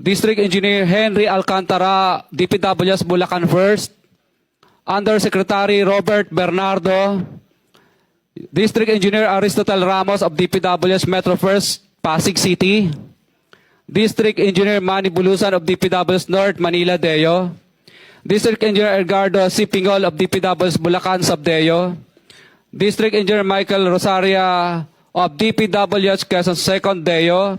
District Engineer Henry Alcantara, DPWS Bulacan First. Undersecretary Robert Bernardo. District Engineer Aristotle Ramos of DPWS Metro First, Pasig City. District Engineer Manny Bulusan of DPWS North, Manila, Deo. District Engineer Edgardo C. Pingol of DPWS Bulacan, Sabdeo. District Engineer Michael Rosaria of DPWS Quezon Second, Deo.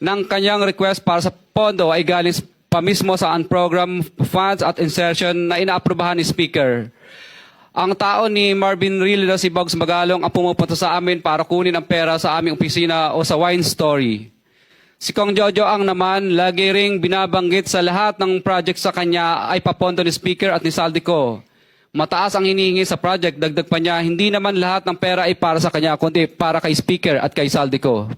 ng kanyang request para sa pondo ay galing pa mismo sa unprogram funds at insertion na inaaprubahan ni Speaker. Ang tao ni Marvin Rillo na si Bogs Magalong ang pumupunta sa amin para kunin ang pera sa aming opisina o sa wine story. Si Kong Jojo ang naman lagi ring binabanggit sa lahat ng project sa kanya ay papondo ni Speaker at ni Saldico. Mataas ang hinihingi sa project, dagdag pa niya, hindi naman lahat ng pera ay para sa kanya, kundi para kay Speaker at kay Saldico.